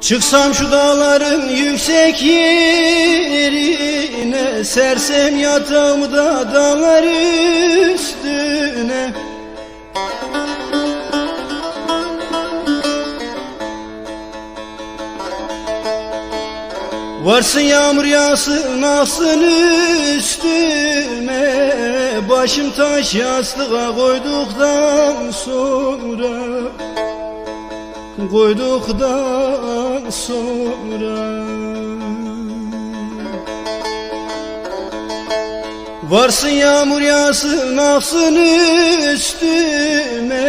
Çıksam şu dağların yüksek yerine Sersem yatağımı da dağlar üstüne. Varsın yağmur yağsın alsın üstüme. Başım taş yastığa koyduktan sonra Koyduktan sonra Varsın yağmur yağsın aksın üstüme.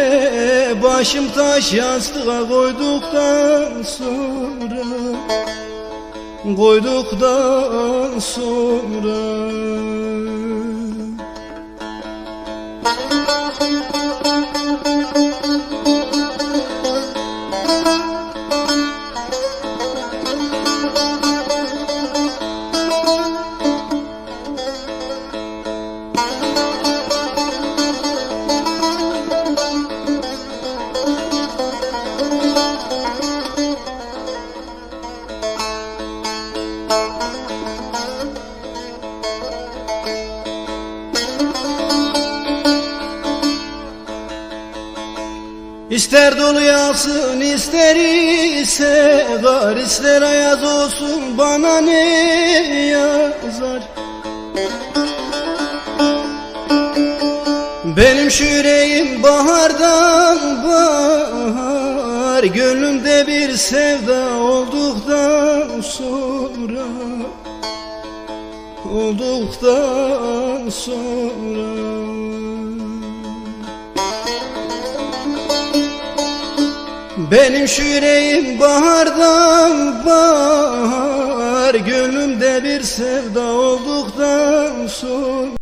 Başım taş yastığa koyduktan sonra Koyduktan sonra İster dolu yağsın ister ise gar ister ayaz olsun bana ne yazar? Benim şu yüreğim bahardan bahar Gönlümde bir sevda olduktan sonra Olduktan sonra Benim şu yüreğim bahardan bahar Gönlümde bir sevda olduktan sonra